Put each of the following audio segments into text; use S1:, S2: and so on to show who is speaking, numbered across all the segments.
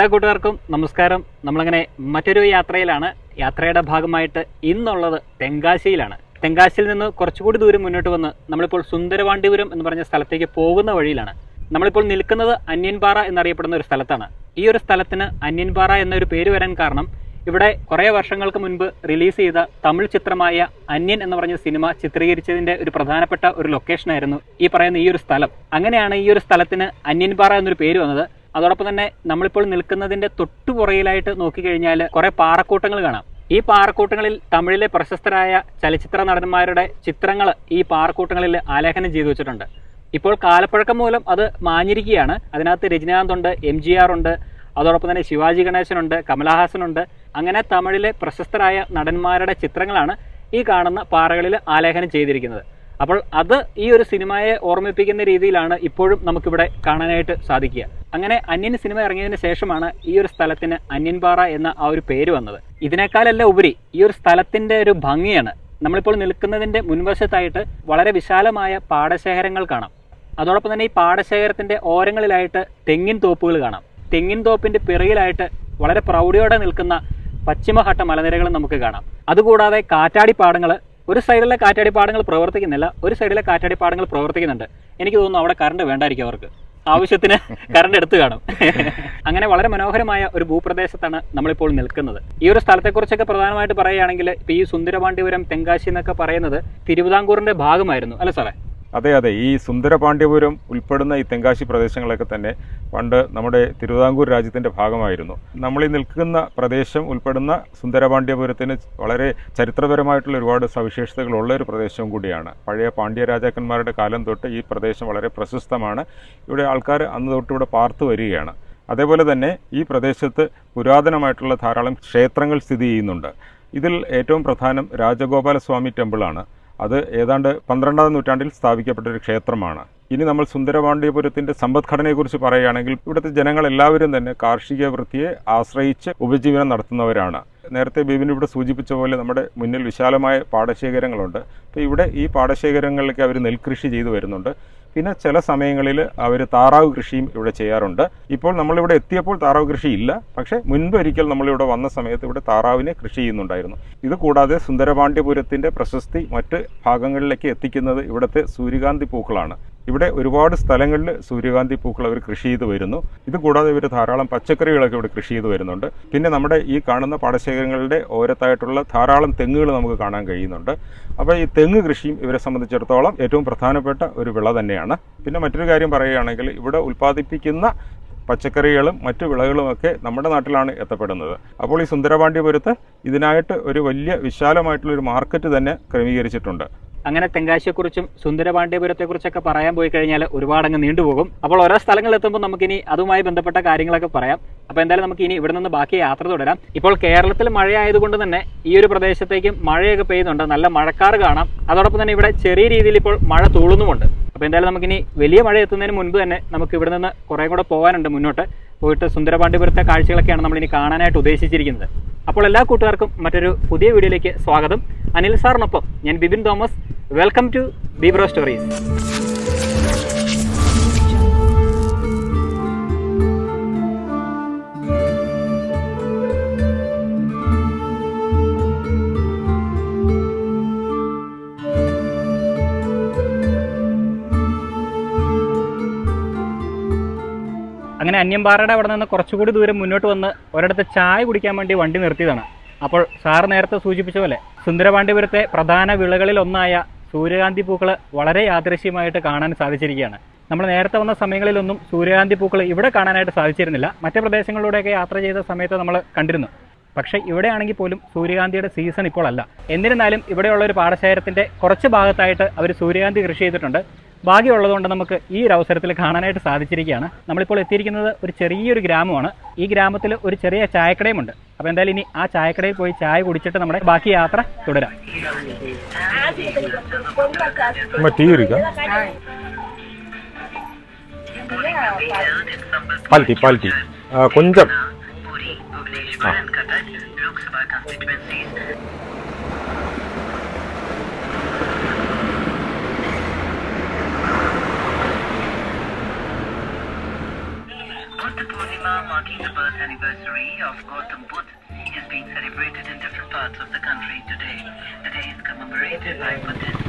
S1: എല്ലാ കൂട്ടുകാർക്കും നമസ്കാരം. നമ്മളങ്ങനെ മറ്റൊരു യാത്രയിലാണ്. യാത്രയുടെ ഭാഗമായിട്ട് ഇന്നുള്ളത് തെങ്കാശിയിലാണ്. തെങ്കാശിയിൽ നിന്ന് കുറച്ചുകൂടി ദൂരം മുന്നോട്ട് വന്ന് നമ്മളിപ്പോൾ സുന്ദരവാണ്ടിപുരം എന്ന് പറഞ്ഞ സ്ഥലത്തേക്ക് പോകുന്ന വഴിയിലാണ്. നമ്മളിപ്പോൾ നിൽക്കുന്നത് അന്യൻപാറ എന്നറിയപ്പെടുന്ന ഒരു സ്ഥലത്താണ്. ഈ ഒരു സ്ഥലത്തിന് അന്യൻപാറ എന്നൊരു പേര് വരാൻ കാരണം ഇവിടെ കുറേ വർഷങ്ങൾക്ക് മുൻപ് റിലീസ് ചെയ്ത തമിഴ് ചിത്രമായ അന്യൻ എന്ന് പറഞ്ഞ സിനിമ ചിത്രീകരിച്ചതിന്റെ ഒരു പ്രധാനപ്പെട്ട ഒരു ലൊക്കേഷനായിരുന്നു ഈ പറയുന്ന ഈ ഒരു സ്ഥലം. അങ്ങനെയാണ് ഈ ഒരു സ്ഥലത്തിന് അന്യൻപാറ എന്നൊരു പേര് വന്നത്. അതോടൊപ്പം തന്നെ നമ്മളിപ്പോൾ നിൽക്കുന്നതിന്റെ തൊട്ടുപുറയിലായിട്ട് നോക്കിക്കഴിഞ്ഞാൽ കുറേ പാറക്കൂട്ടങ്ങൾ കാണാം. ഈ പാറക്കൂട്ടങ്ങളിൽ തമിഴിലെ പ്രശസ്തരായ ചലച്ചിത്ര നടന്മാരുടെ ചിത്രങ്ങൾ ഈ പാറക്കൂട്ടങ്ങളിൽ ആലേഖനം ചെയ്തു വെച്ചിട്ടുണ്ട്. ഇപ്പോൾ കാലപ്പഴക്കം മൂലം അത് മാഞ്ഞിരിക്കുകയാണ്. അതിനകത്ത് രജനീകാന്ത് ഉണ്ട് എം ജി ആർ ഉണ്ട് അതോടൊപ്പം തന്നെ ശിവാജി ഗണേശനുണ്ട് കമലഹാസനുണ്ട്. അങ്ങനെ തമിഴിലെ പ്രശസ്തരായ നടന്മാരുടെ ചിത്രങ്ങളാണ് ഈ കാണുന്ന പാറകളിൽ ആലേഖനം ചെയ്തിരിക്കുന്നത്. അപ്പോൾ അത് ഈ ഒരു സിനിമയെ ഓർമ്മിപ്പിക്കുന്ന രീതിയിലാണ് ഇപ്പോഴും നമുക്കിവിടെ കാണാനായിട്ട് സാധിക്കുക. അങ്ങനെ അന്യൻ സിനിമ ഇറങ്ങിയതിന് ശേഷമാണ് ഈ ഒരു സ്ഥലത്തിന് അന്യൻപാറ എന്ന ആ ഒരു പേര് വന്നത്. ഇതിനേക്കാളല്ല ഉപരി ഈ ഒരു സ്ഥലത്തിന്റെ ഒരു ഭംഗിയാണ് നമ്മളിപ്പോൾ നിൽക്കുന്നതിന്റെ മുൻവശത്തായിട്ട് വളരെ വിശാലമായ പാടശേഖരങ്ങൾ കാണാം. അതോടൊപ്പം തന്നെ ഈ പാടശേഖരത്തിന്റെ ഓരങ്ങളിലായിട്ട് തെങ്ങിൻ തോപ്പുകൾ കാണാം. തെങ്ങിൻ തോപ്പിന്റെ പിറകിലായിട്ട് വളരെ പ്രൗഢിയോടെ നിൽക്കുന്ന പശ്ചിമഘട്ട മലനിരകൾ നമുക്ക് കാണാം. അതുകൂടാതെ കാറ്റാടി പാടങ്ങൾ ഒരു സൈഡിലെ കാറ്റാടി പാടങ്ങൾ പ്രവർത്തിക്കുന്നില്ല ഒരു സൈഡിലെ കാറ്റാടി പാടങ്ങൾ പ്രവർത്തിക്കുന്നുണ്ട്. എനിക്ക് തോന്നുന്നു അവിടെ കറണ്ട് വേണ്ടായിരിക്കും അവർക്ക്. ആവശ്യത്തിന് കറണ്ട് എടുത്തു കാണും. അങ്ങനെ വളരെ മനോഹരമായ ഒരു ഭൂപ്രദേശത്താണ് നമ്മളിപ്പോൾ നിൽക്കുന്നത്. ഈ ഒരു സ്ഥലത്തെക്കുറിച്ചൊക്കെ പ്രധാനമായിട്ട് പറയുകയാണെങ്കിൽ ഇപ്പൊ ഈ സുന്ദരപാണ്ഡിപുരം തെങ്കാശി എന്നൊക്കെ പറയുന്നത് തിരുവിതാംകൂറിന്റെ ഭാഗമായിരുന്നു. അല്ല സാറേ?
S2: അതെ അതെ. ഈ സുന്ദരപാണ്ഡ്യപുരം ഉൾപ്പെടുന്ന ഈ തെങ്കാശി പ്രദേശങ്ങളൊക്കെ തന്നെ പണ്ട് നമ്മുടെ തിരുവിതാംകൂർ രാജ്യത്തിന്റെ ഭാഗമായിരുന്നു. നമ്മൾ ഈ നിൽക്കുന്ന പ്രദേശം ഉൾപ്പെടുന്ന സുന്ദരപാണ്ഡ്യപുരത്തിന് വളരെ ചരിത്രപരമായിട്ടുള്ള ഒരുപാട് സവിശേഷതകളുള്ള ഒരു പ്രദേശവും കൂടിയാണ്. പഴയ പാണ്ഡ്യ രാജാക്കന്മാരുടെ കാലം തൊട്ട് ഈ പ്രദേശം വളരെ പ്രശസ്തമാണ്. ഇവിടെ ആൾക്കാർ അന്ന് തൊട്ട് ഇവിടെ പാർത്തു വരികയാണ്. അതേപോലെ തന്നെ ഈ പ്രദേശത്ത് പുരാതനമായിട്ടുള്ള ധാരാളം ക്ഷേത്രങ്ങൾ സ്ഥിതി ചെയ്യുന്നുണ്ട്. ഇതിൽ ഏറ്റവും പ്രധാനം രാജഗോപാലസ്വാമി ടെമ്പിളാണ്. അത് ഏതാണ്ട് പന്ത്രണ്ടാം നൂറ്റാണ്ടിൽ സ്ഥാപിക്കപ്പെട്ട ഒരു ക്ഷേത്രമാണ്. ഇനി നമ്മൾ സുന്ദരപാണ്ഡ്യപുരത്തിന്റെ സമ്പദ്ഘടനയെക്കുറിച്ച് പറയുകയാണെങ്കിൽ ഇവിടുത്തെ ജനങ്ങൾ എല്ലാവരും തന്നെ കാർഷിക വൃത്തിയെ ആശ്രയിച്ച് ഉപജീവനം നടത്തുന്നവരാണ്. നേരത്തെ ബിബിൻ ഇവിടെ സൂചിപ്പിച്ച പോലെ നമ്മുടെ മുന്നിൽ വിശാലമായ പാടശേഖരങ്ങളുണ്ട്. അപ്പോൾ ഇവിടെ ഈ പാടശേഖരങ്ങളിലേക്ക് അവർ നെൽകൃഷി ചെയ്തു വരുന്നുണ്ട്. പിന്നെ ചില സമയങ്ങളിൽ അവർ താറാവ് കൃഷിയും ഇവിടെ ചെയ്യാറുണ്ട്. ഇപ്പോൾ നമ്മളിവിടെ എത്തിയപ്പോൾ താറാവ് കൃഷി ഇല്ല പക്ഷേ മുൻപൊരിക്കൽ നമ്മളിവിടെ വന്ന സമയത്ത് ഇവിടെ താറാവിനെ കൃഷി ചെയ്യുന്നുണ്ടായിരുന്നു. ഇത് കൂടാതെ സുന്ദരപാണ്ഡ്യപുരത്തിന്റെ പ്രശസ്തി മറ്റ് ഭാഗങ്ങളിലേക്ക് എത്തിക്കുന്നത് ഇവിടുത്തെ സൂര്യകാന്തി പൂക്കളാണ്. ഇവിടെ ഒരുപാട് സ്ഥലങ്ങളിൽ സൂര്യകാന്തി പൂക്കൾ അവർ കൃഷി ചെയ്ത് വരുന്നു. ഇത് കൂടാതെ ഇവർ ധാരാളം പച്ചക്കറികളൊക്കെ ഇവിടെ കൃഷി ചെയ്ത് വരുന്നുണ്ട്. പിന്നെ നമ്മുടെ ഈ കാണുന്ന പാടശേഖരങ്ങളുടെ ഓരത്തായിട്ടുള്ള ധാരാളം തെങ്ങുകൾ നമുക്ക് കാണാൻ കഴിയുന്നുണ്ട്. അപ്പോൾ ഈ തെങ്ങ് കൃഷിയും ഇവരെ സംബന്ധിച്ചിടത്തോളം ഏറ്റവും പ്രധാനപ്പെട്ട ഒരു വിള തന്നെയാണ്. പിന്നെ മറ്റൊരു കാര്യം പറയുകയാണെങ്കിൽ ഇവിടെ ഉൽപ്പാദിപ്പിക്കുന്ന പച്ചക്കറികളും മറ്റു വിളകളുമൊക്കെ നമ്മുടെ നാട്ടിലാണ് എത്തപ്പെടുന്നത്. അപ്പോൾ ഈ സുന്ദരപാണ്ഡ്യപുരത്ത് ഇതിനായിട്ട് ഒരു വലിയ വിശാലമായിട്ടുള്ള ഒരു മാർക്കറ്റ് തന്നെ ക്രമീകരിച്ചിട്ടുണ്ട്.
S1: അങ്ങനെ തെങ്കാശിയെക്കുറിച്ചും സുന്ദരപാണ്ഡ്യപുരത്തെക്കുറിച്ചൊക്കെ പറയാൻ പോയി കഴിഞ്ഞാൽ ഒരുപാട് അങ്ങ് നീണ്ടുപോകും. അപ്പോൾ ഓരോ സ്ഥലങ്ങളിൽ എത്തുമ്പോൾ നമുക്കിനി അതുമായി ബന്ധപ്പെട്ട കാര്യങ്ങളൊക്കെ പറയാം. അപ്പോൾ എന്തായാലും നമുക്ക് ഇനി ഇവിടെ നിന്ന് ബാക്കി യാത്ര തുടരാം. ഇപ്പോൾ കേരളത്തിൽ മഴയായതുകൊണ്ട് തന്നെ ഈ ഒരു പ്രദേശത്തേക്കും മഴയൊക്കെ പെയ്യുന്നുണ്ട്. നല്ല മഴക്കാർ കാണാം. അതോടൊപ്പം തന്നെ ഇവിടെ ചെറിയ രീതിയിൽ ഇപ്പോൾ മഴ തൂളുന്നുമുണ്ട്. അപ്പോൾ എന്തായാലും നമുക്കിനി വലിയ മഴ എത്തുന്നതിന് മുൻപ് തന്നെ നമുക്ക് ഇവിടെ നിന്ന് കുറേ കൂടെ പോകാനുണ്ട് മുന്നോട്ട്. പോയിട്ട് സുന്ദരപാണ്ഡ്യപുരത്തെ കാഴ്ചകളൊക്കെയാണ് നമ്മൾ ഇനി കാണാനായിട്ട് ഉദ്ദേശിച്ചിരിക്കുന്നത്. അപ്പോൾ എല്ലാ കൂട്ടുകാർക്കും മറ്റൊരു പുതിയ വീഡിയോയിലേക്ക് സ്വാഗതം. അനിൽ സാറിനൊപ്പം ഞാൻ ബിബിൻ തോമസ്. വെൽക്കം ടു ബീബ്രോ സ്റ്റോറീസ് അങ്ങനെ അന്യമ്പാറയുടെ അവിടെ നിന്ന് കുറച്ചുകൂടി ദൂരം മുന്നോട്ട് വന്ന് ഒരിടത്ത് ചായ കുടിക്കാൻ വേണ്ടി വണ്ടി നിർത്തിയതാണ്. അപ്പോൾ സാർ നേരത്തെ സൂചിപ്പിച്ച പോലെ സുന്ദരപാണ്ഡിപുരത്തെ പ്രധാന വിളകളിൽ ഒന്നായ സൂര്യകാന്തി പൂക്കൾ വളരെ യാദൃശ്യമായിട്ട് കാണാൻ സാധിച്ചിരിക്കുകയാണ്. നമ്മൾ നേരത്തെ വന്ന സമയങ്ങളിലൊന്നും സൂര്യകാന്തി പൂക്കൾ ഇവിടെ കാണാനായിട്ട് സാധിച്ചിരുന്നില്ല. മറ്റ് പ്രദേശങ്ങളിലൂടെയൊക്കെ യാത്ര ചെയ്ത സമയത്ത് നമ്മൾ കണ്ടിരുന്നു. പക്ഷേ ഇവിടെയാണെങ്കിൽ പോലും സൂര്യകാന്തിയുടെ സീസൺ ഇപ്പോൾ അല്ല എന്നിരുന്നാലും ഇവിടെയുള്ള ഒരു പാടശേഖരത്തിന്റെ കുറച്ച് ഭാഗത്തായിട്ട് അവർ സൂര്യകാന്തി കൃഷി ചെയ്തിട്ടുണ്ട്. ഭാഗ്യമുള്ളതുകൊണ്ട് നമുക്ക് ഈ ഒരു അവസരത്തിൽ കാണാനായിട്ട് സാധിച്ചിരിക്കുകയാണ്. നമ്മളിപ്പോൾ എത്തിയിരിക്കുന്നത് ഒരു ചെറിയൊരു ഗ്രാമമാണ്. ഈ ഗ്രാമത്തിൽ ഒരു ചെറിയ ചായക്കടയുമുണ്ട്. അപ്പോൾ എന്തായാലും ഇനി ആ ചായക്കടയിൽ പോയി ചായ കുടിച്ചിട്ട് നമ്മുടെ ബാക്കി യാത്ര തുടരാം.
S3: കൊഞ്ചം. Lok Sabha constituency Myanmar marking the birth anniversary of Gautam Buddha is being celebrated in different parts of the country today. The day is commemorated by Buddhists.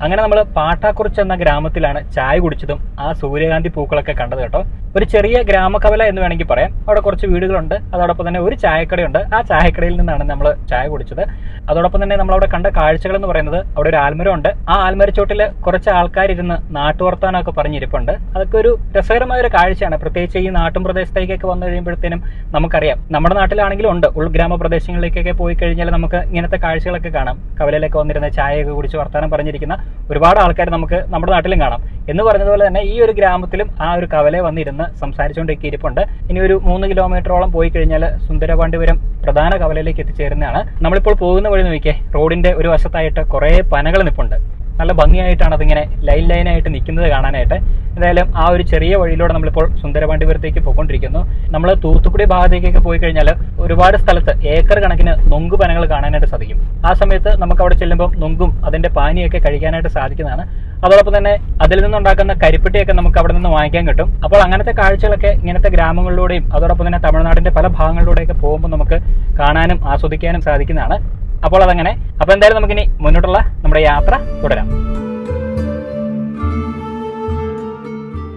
S1: അങ്ങനെ നമ്മൾ പാട്ടാക്കുറിച്ച് എന്ന ഗ്രാമത്തിലാണ് ചായ കുടിച്ചതും ആ സൂര്യകാന്തി പൂക്കളൊക്കെ കണ്ടത് കേട്ടോ ഒരു ചെറിയ ഗ്രാമകവല എന്ന് വേണമെങ്കിൽ പറയാം. അവിടെ കുറച്ച് വീടുകളുണ്ട്. അതോടൊപ്പം തന്നെ ഒരു ചായക്കടയുണ്ട്. ആ ചായക്കടയിൽ നിന്നാണ് നമ്മൾ ചായ കുടിച്ചത്. അതോടൊപ്പം തന്നെ നമ്മൾ അവിടെ കണ്ട കാഴ്ചകൾ എന്ന് പറയുന്നത് അവിടെ ഒരു ആൽമരം ഉണ്ട് ആ ആൽമരച്ചോട്ടിൽ കുറച്ച് ആൾക്കാരിരുന്ന് നാട്ടുവർത്താനൊക്കെ പറഞ്ഞിരിപ്പുണ്ട്. അതൊക്കെ ഒരു രസകരമായ ഒരു കാഴ്ചയാണ്. പ്രത്യേകിച്ച് ഈ നാട്ടും പ്രദേശത്തേക്കൊക്കെ വന്നു കഴിയുമ്പോഴത്തേനും നമുക്കറിയാം. നമ്മുടെ നാട്ടിലാണെങ്കിലും ഉണ്ട്. ഉൾഗ്രാമ പ്രദേശങ്ങളിലേക്കൊക്കെ പോയി കഴിഞ്ഞാൽ നമുക്ക് ഇങ്ങനത്തെ കാഴ്ചകളൊക്കെ കാണാം. കവലയിലൊക്കെ വന്നിരുന്ന ചായയൊക്കെ കുടിച്ച് വർത്താനം പറഞ്ഞിരിക്കുന്ന ഒരുപാട് ആൾക്കാർ നമുക്ക് നമ്മുടെ നാട്ടിലും കാണാം. എന്ന് പറഞ്ഞതുപോലെ തന്നെ ഈ ഒരു ഗ്രാമത്തിലും ആ ഒരു കവലെ വന്നിരുന്ന് സംസാരിച്ചുകൊണ്ടൊക്കെ ഇരിപ്പുണ്ട്. ഇനി ഒരു മൂന്ന് കിലോമീറ്ററോളം പോയി കഴിഞ്ഞാൽ സുന്ദരപാണ്ഡിപുരം പ്രധാന കവലയിലേക്ക് എത്തിച്ചേരുന്നതാണ്. നമ്മളിപ്പോൾ പോകുന്ന വഴി നോക്കിയേ റോഡിന്റെ ഒരു വശത്തായിട്ട് കുറേ പനകൾ നിൽപ്പുണ്ട് നല്ല ഭംഗിയായിട്ടാണ് അതിങ്ങനെ ലൈൻ ലൈനായിട്ട് നിൽക്കുന്നത് കാണാനായിട്ട്. എന്തായാലും ആ ഒരു ചെറിയ വഴിയിലൂടെ നമ്മളിപ്പോൾ സുന്ദരപാണ്ഡിപുരത്തേക്ക് പോയിക്കൊണ്ടിരിക്കുന്നു. നമ്മൾ തൂത്തുക്കുടി ഭാഗത്തേക്കൊക്കെ പോയി കഴിഞ്ഞാൽ ഒരുപാട് സ്ഥലത്ത് ഏക്കർ കണക്കിന് നൊങ്കു പനകൾ കാണാനായിട്ട് സാധിക്കും. ആ സമയത്ത് നമുക്ക് അവിടെ ചെല്ലുമ്പോൾ നൊങ്കും അതിന്റെ പാനിയൊക്കെ കഴിക്കാനായിട്ട് സാധിക്കുന്നതാണ്. അതോടൊപ്പം തന്നെ അതിൽ നിന്നുണ്ടാക്കുന്ന കരിപ്പെട്ടിയൊക്കെ നമുക്ക് അവിടെ നിന്ന് വാങ്ങിക്കാൻ കിട്ടും. അപ്പോൾ അങ്ങനത്തെ കാഴ്ചകളൊക്കെ ഇങ്ങനത്തെ ഗ്രാമങ്ങളിലൂടെയും അതോടൊപ്പം തന്നെ തമിഴ്നാടിന്റെ പല ഭാഗങ്ങളിലൂടെയൊക്കെ പോകുമ്പോൾ നമുക്ക് കാണാനും ആസ്വദിക്കാനും സാധിക്കുന്നതാണ്. അപ്പോൾ അതങ്ങനെ അപ്പോൾ എന്തായാലും നമുക്കിനി മുന്നോട്ടുള്ള നമ്മുടെ യാത്ര തുടരാം.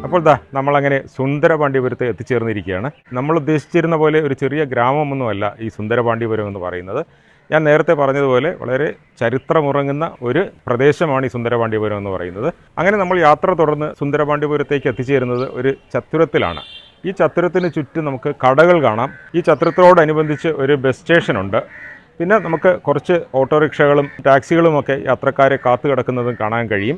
S2: അപ്പോൾ ദാ നമ്മളങ്ങനെ സുന്ദരപാണ്ഡ്യപുരത്ത് എത്തിച്ചേർന്നിരിക്കുകയാണ്. നമ്മൾ ഉദ്ദേശിച്ചിരുന്ന പോലെ ഒരു ചെറിയ ഗ്രാമമൊന്നുമല്ല ഈ സുന്ദരപാണ്ഡ്യപുരം എന്ന് പറയുന്നത്. ഞാൻ നേരത്തെ പറഞ്ഞതുപോലെ വളരെ ചരിത്രമുറങ്ങുന്ന ഒരു പ്രദേശമാണ് ഈ സുന്ദരപാണ്ഡ്യപുരം എന്ന് പറയുന്നത്. അങ്ങനെ നമ്മൾ യാത്ര തുടർന്ന് സുന്ദരപാണ്ഡ്യപുരത്തേക്ക് എത്തിച്ചേരുന്നത് ഒരു ചത്തുരത്തിലാണ്. ഈ ചത്തുരത്തിന് ചുറ്റും നമുക്ക് കടകൾ കാണാം. ഈ ചത്തുരത്തോടനുബന്ധിച്ച് ഒരു ബസ് സ്റ്റേഷനുണ്ട്. പിന്നെ നമുക്ക് കുറച്ച് ഓട്ടോറിക്ഷകളും ടാക്സികളുമൊക്കെ യാത്രക്കാരെ കാത്തു കിടക്കുന്നതും കാണാൻ കഴിയും.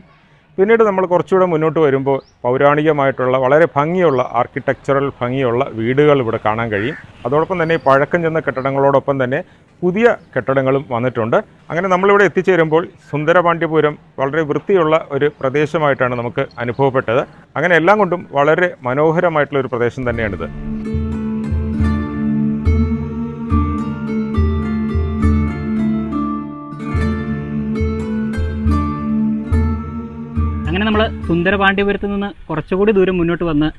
S2: പിന്നീട് നമ്മൾ കുറച്ചുകൂടെ മുന്നോട്ട് വരുമ്പോൾ പൗരാണികമായിട്ടുള്ള വളരെ ഭംഗിയുള്ള ആർക്കിടെക്ചറൽ ഭംഗിയുള്ള വീടുകൾ ഇവിടെ കാണാൻ കഴിയും. അതോടൊപ്പം തന്നെ പഴക്കം ചെന്ന കെട്ടിടങ്ങളോടൊപ്പം തന്നെ പുതിയ കെട്ടിടങ്ങളും വന്നിട്ടുണ്ട്. അങ്ങനെ നമ്മളിവിടെ എത്തിച്ചേരുമ്പോൾ സുന്ദരപാണ്ഡ്യപുരം വളരെ വൃത്തിയുള്ള ഒരു പ്രദേശമായിട്ടാണ് നമുക്ക് അനുഭവപ്പെട്ടത്. അങ്ങനെ എല്ലാം കൊണ്ടും വളരെ മനോഹരമായിട്ടുള്ള ഒരു പ്രദേശം തന്നെയാണിത്.
S1: സുന്ദരപാണ്ഡ്യപുരത്ത് നിന്ന് കുറച്ചുകൂടി ദൂരം മുന്നോട്ട് വന്ന്